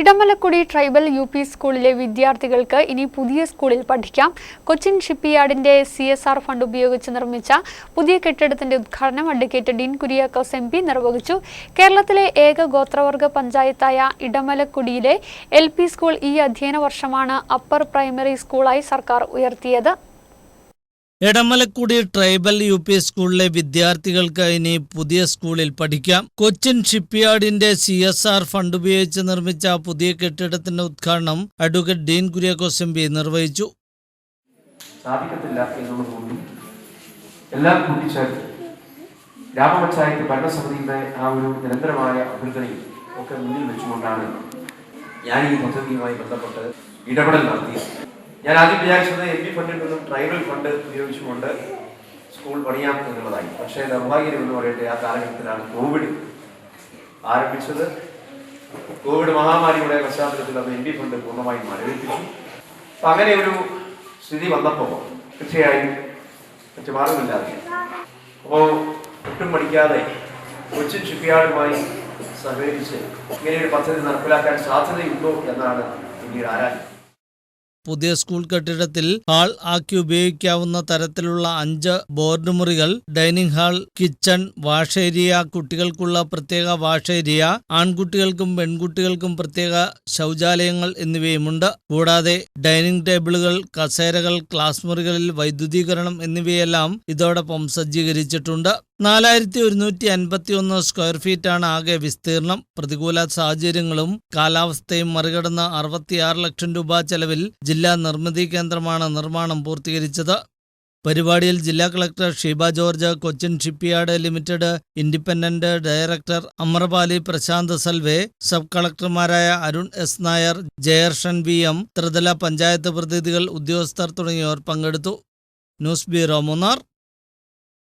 Edamalakkudi tribal U P സ്കൂളിലെ വിദ്യാർത്ഥികൾക്ക് ഇനി പുതിയ സ്കൂളിൽ പഠിക്കാം. കൊച്ചിൻ ഷിപ്പ്യാർഡിന്റെ സി എസ് ആർ ഫണ്ട് ഉപയോഗിച്ച് നിർമ്മിച്ച പുതിയ കെട്ടിടത്തിന്റെ ഉദ്ഘാടനം advocate Dean Kuriakose M P നിർവഹിച്ചു. കേരളത്തിലെ ഏക ഗോത്രവർഗ പഞ്ചായത്തായ ഇടമലക്കുടിയിലെ എൽ സ്കൂൾ ഈ അധ്യയന വർഷമാണ് അപ്പർ പ്രൈമറി സ്കൂളായി സർക്കാർ ഉയർത്തിയത്. എടമലക്കുടി ട്രൈബൽ യു പി സ്കൂളിലെ വിദ്യാർത്ഥികൾക്ക് ഇനി പുതിയ സ്കൂളിൽ പഠിക്കാം. കൊച്ചിൻ ഷിപ്പ്യാർഡിന്റെ സി എസ് ആർ ഫണ്ട് ഉപയോഗിച്ച് നിർമ്മിച്ച പുതിയ കെട്ടിടത്തിന്റെ ഉദ്ഘാടനം advocate Dean Kuriakose M P നിർവഹിച്ചു. സാധിക്കത്തില്ല എന്നുള്ളതുകൊണ്ട് എല്ലാം കൂട്ടിച്ചേർത്ത് ഗ്രാമപഞ്ചായത്ത് ഭരണസമിതിയുടെ ആ ഒരു നിരന്തരമായ അഭ്യർത്ഥനയും ഒക്കെ മുന്നിൽ വെച്ചുകൊണ്ടാണ് ഞാൻ ഈ പദ്ധതിയുമായി ബന്ധപ്പെട്ട് ഇടപെടൽ നടത്തിയത്. ഞാൻ ആദ്യം വിചാരിച്ചത് എം പി ഫണ്ടിൽ നിന്നും ട്രൈബൽ ഫണ്ട് ഉപയോഗിച്ചുകൊണ്ട് സ്കൂൾ പണിയാം എന്നുള്ളതായി പക്ഷേ നിർഭാഗ്യം എന്ന് പറയട്ടെ ആ കാലഘട്ടത്തിലാണ് കോവിഡ് ആരംഭിച്ചത്. കോവിഡ് മഹാമാരിയുടെ പശ്ചാത്തലത്തിൽ അത് എം പി ഫണ്ട് പൂർണമായും മരവിപ്പിച്ചു അപ്പൊ അങ്ങനെ ഒരു സ്ഥിതി വന്നപ്പോൾ തീർച്ചയായും മറ്റു മാർഗമില്ലാതെ. അപ്പോൾ ഒട്ടും പഠിക്കാതെ കൊച്ചിൻ ഷിപ്പ്യാർഡുമായി സഹകരിച്ച് ഒരു പദ്ധതി നടപ്പിലാക്കാൻ സാധ്യതയുണ്ടോ എന്നാണ് പിന്നീട് ആരാഞ്ഞത്. പുതിയ സ്കൂൾ കെട്ടിടത്തിൽ ഹാൾ ആക്കി ഉപയോഗിക്കാവുന്ന തരത്തിലുള്ള അഞ്ച് ബോർഡ് മുറികൾ dining hall kitchen wash area കുട്ടികൾക്കുള്ള പ്രത്യേക വാഷ് ഏരിയ ആൺകുട്ടികൾക്കും പെൺകുട്ടികൾക്കും പ്രത്യേക ശൗചാലയങ്ങൾ എന്നിവയുമുണ്ട്. കൂടാതെ ഡൈനിങ് ടേബിളുകൾ കസേരകൾ ക്ലാസ് മുറികളിൽ വൈദ്യുതീകരണം എന്നിവയെല്ലാം ഇതോടൊപ്പം സജ്ജീകരിച്ചിട്ടുണ്ട്. നാലായിരത്തി ഒരുന്നൂറ്റി അൻപത്തി ഒന്ന് സ്ക്വയർ ഫീറ്റാണ് ആകെ വിസ്തീർണം. പ്രതികൂല സാഹചര്യങ്ങളും കാലാവസ്ഥയും മറികടന്ന് അറുപത്തിയാറ് ലക്ഷം രൂപ ചെലവിൽ ജില്ലാ നിർമ്മിതി കേന്ദ്രമാണ് നിർമ്മാണം പൂർത്തീകരിച്ചത്. പരിപാടിയിൽ ജില്ലാ collector Sheeba George Cochin shipyard limited independent director Amrapali Prashant Salve sub കളക്ടർമാരായ Arun S Nair Jayarshan V M ത്രിതല പഞ്ചായത്ത് പ്രതിനിധികൾ ഉദ്യോഗസ്ഥർ തുടങ്ങിയവർ പങ്കെടുത്തു. News bureau Munnar.